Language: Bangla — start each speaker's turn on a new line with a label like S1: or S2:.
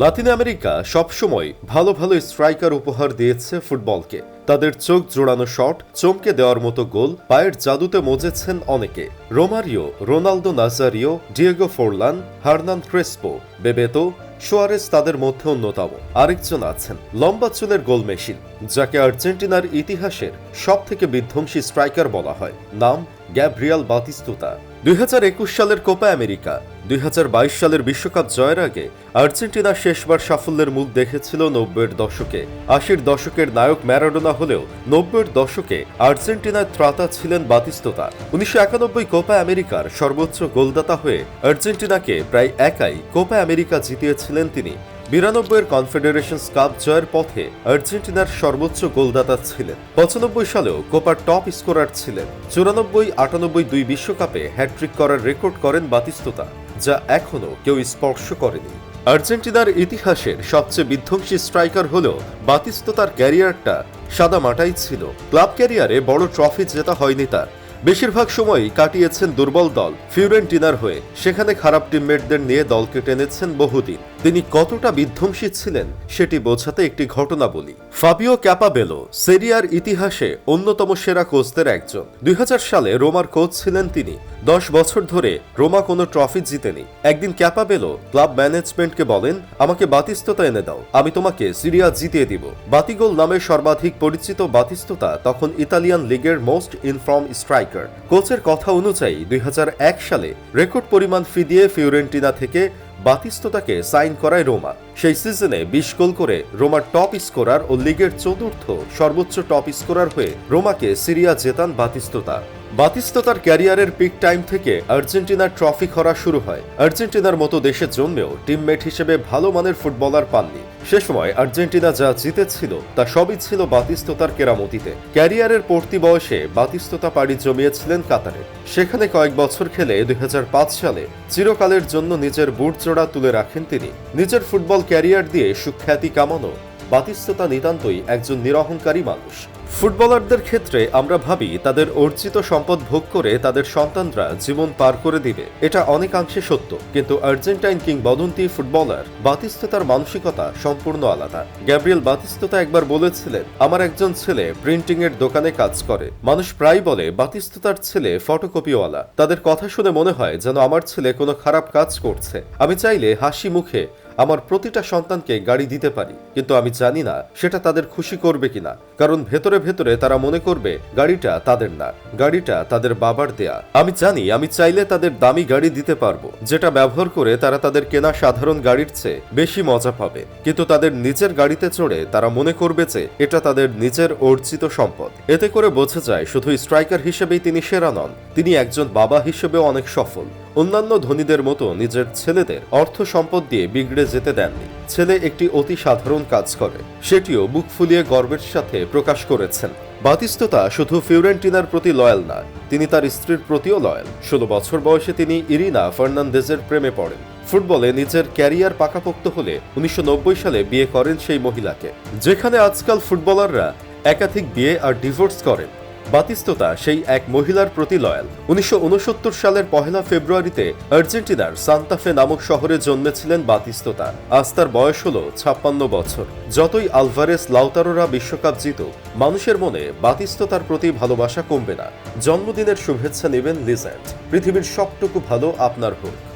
S1: লাতিন আমেরিকা সবসময় ভালো ভালো স্ট্রাইকার উপহার দিয়েছে ফুটবলকে। তাদের চোখ জোড়ানো শট, চমকে দেওয়ার মতো গোল, পায়ের জাদুতে মজেছেন অনেকে। Romario, Ronaldo Nazario, Diego Forlan, Hernan Crespo, Bebeto Soares তাদের মধ্যে অন্যতম। আরেকজন আছেন, লম্বা চুলের গোল মেশিন যাকে আর্জেন্টিনার ইতিহাসের সব থেকে বিধ্বংসী স্ট্রাইকার বলা হয়। নাম গ্যাব্রিয়াল বাতিস্তুতা। দুই হাজার একুশ সালের কোপা আমেরিকা, দুই হাজার বাইশ সালের বিশ্বকাপ জয়ের আগে আর্জেন্টিনা শেষবার সাফল্যের মুখ দেখেছিল নব্বইয়ের দশকে। আশির দশকের নায়ক ম্যারাডোনা হলেও নব্বইয়ের দশকে আর্জেন্টিনার ত্রাতা ছিলেন বাতিস্ততা। উনিশশো একানব্বই কোপা আমেরিকার সর্বোচ্চ গোলদাতা হয়ে আর্জেন্টিনাকে প্রায় একাই কোপা আমেরিকা জিতিয়েছিলেন তিনি। বিরানব্বইয়ের কনফেডারেশনস কাপ জয়ের পথে আর্জেন্টিনার সর্বোচ্চ গোলদাতা ছিলেন। পঁচানব্বই সালেও কোপার টপ স্কোরার ছিলেন। চুরানব্বই, আটানব্বই দুই বিশ্বকাপে হ্যাট্রিক করার রেকর্ড করেন বাতিস্ততা, যা এখনও কেউ স্পর্শ করেনি। আর্জেন্টিনার ইতিহাসের সবচেয়ে বিধ্বংসী স্ট্রাইকার হলেও বাতিস্ততার ক্যারিয়ারটা সাদা মাটাই ছিল। ক্লাব ক্যারিয়ারে বড় ট্রফি জেতা হয়নি তার। বেশিরভাগ সময়ই কাটিয়েছেন দুর্বল দল, ফিউরেন্টিনার হয়ে। সেখানে খারাপ টিমমেটদের নিয়ে দলকে টেনেছেন বহুদিন। তিনি কতটা বিধ্বংসী ছিলেন, সেটি বোঝাতে একটি ঘটনা বলি। ফাবিও ক্যাপাবেলো সেরিয়ার ইতিহাসে অন্যতম সেরা কোচদের একজন। দুই হাজার সালে রোমার কোচ ছিলেন তিনি। দশ বছর ধরে রোমা কোনো ট্রফি জিতেনি। একদিন ক্যাপাবেলো ক্লাব ম্যানেজমেন্টকে বলেন, আমাকে বাতিস্ততা এনে দাও। আমি তোমাকে সিরিয়া জিতিয়ে দিব। বাতিগোল নামে সর্বাধিক পরিচিত বাতিস্ততা তখন ইতালিয়ান লিগের মোস্ট ইনফর্ম স্ট্রাইকার। কোচের কথা অনুযায়ী দুই হাজার এক সালে রেকর্ড পরিমাণ ফি দিয়ে ফিওরেন্টিনা থেকে বাতিস্ততাকে সাইন করায় রোমা। সেই সিজনে বিশ গোল করে রোমার টপ স্কোরার ও লিগের চতুর্থ সর্বোচ্চ টপ স্কোরার হয়ে রোমাকে সিরিয়া জেতান বাতিস্ততা। বাতিস্ততার ক্যারিয়ারের পিক টাইম থেকে আর্জেন্টিনার ট্রফি খরা শুরু হয়। আর্জেন্টিনার মতো দেশে জন্মেও টিমমেট হিসেবে ভালো মানের ফুটবলার পাননি। সে সময় আর্জেন্টিনা যা জিতেছিল, তা সবই ছিল বাতিস্ততার কেরামতিতে। ক্যারিয়ারের পড়তি বয়সে বাতিস্ততা পাড়ি জমিয়েছিলেন কাতারে। সেখানে কয়েক বছর খেলে দুই হাজার পাঁচ সালে চিরকালের জন্য নিজের বুট জোড়া তুলে রাখেন তিনি। নিজের ফুটবল ক্যারিয়ার দিয়ে সুখ্যাতি কামানো বাতিস্ততা নিতান্তই একজন নিরহংকারী মানুষ। ফুটবলারদের ক্ষেত্রে আমরা ভাবি তাদের অর্জিত সম্পদ ভোগ করে তাদের সন্তানরা জীবন পার করে দিবে। এটা অনেকাংশে সত্য, কিন্তু আর্জেন্টাইন কিংবদন্তি ফুটবলার বাতিস্ততার মানসিকতা সম্পূর্ণ আলাদা। গ্যাব্রিয়েল বাতিস্ততা একবার বলেছিলেন, আমার একজন ছেলে প্রিন্টিং এর দোকানে কাজ করে। মানুষ প্রায় বলে, বাতিস্ততার ছেলে ফটোকপিওয়ালা। তাদের কথা শুনে মনে হয় যেন আমার ছেলে কোনো খারাপ কাজ করছে। আমি চাইলে হাসি মুখে আমার প্রতিটা সন্তানকে গাড়ি দিতে পারি, কিন্তু আমি জানি না সেটা তাদের খুশি করবে কিনা। কারণ ভেতরে ভেতরে তারা মনে করবে, গাড়িটা তাদের না, গাড়িটা তাদের বাবার দেয়া। আমি জানি, আমি চাইলে তাদের দামি গাড়ি দিতে পারব, যেটা ব্যবহার করে তারা তাদের কেনা সাধারণ গাড়ির চেয়ে বেশি মজা পাবে। কিন্তু তাদের নিজের গাড়িতে চড়ে তারা মনে করবে যে, এটা তাদের নিজের অর্জিত সম্পদ। এতে করে বোঝা যায় শুধু স্ট্রাইকার হিসেবেই তিনি সেরা নন, তিনি একজন বাবা হিসেবেও অনেক সফল। অন্যান্য ধনীদের মতো নিজের ছেলেদের অর্থ সম্পদ দিয়ে বিগড়ে যেতে দেননি। ছেলে একটি অতি সাধারণ কাজ করে। সেটিও বুক ফুলিয়ে গর্বের সাথে প্রকাশ করেছেন। বাতিস্ততা শুধু ফিউরেন্টিনার প্রতি লয়াল না, তিনি তার স্ত্রীর প্রতিও লয়াল। ষোলো বছর বয়সে তিনি ইরিনা ফার্নান্দেজের প্রেমে পড়েন। ফুটবলে নিজের ক্যারিয়ার পাকাপোক্ত হলে উনিশশো নব্বই সালে বিয়ে করেন সেই মহিলাকে। যেখানে আজকাল ফুটবলাররা একাধিক বিয়ে আর ডিভোর্স করেন। বাতিস্ততা সেই এক মহিলার প্রতি লয়াল। উনিশশো উনসত্তর সালের পহেলা ফেব্রুয়ারিতে আর্জেন্টিনার সান্তাফে নামক শহরে জন্মেছিলেন বাতিস্ততা। আজ তার বয়স হল ছাপ্পান্ন বছর। যতই আলভারেস লাউতারোরা বিশ্বকাপ জিত মানুষের মনে বাতিস্ততার প্রতি ভালোবাসা কমবে না। জন্মদিনের শুভেচ্ছা নেবেন লিজেন্ড পৃথিবীর সবটুকু ভালো আপনার হোক।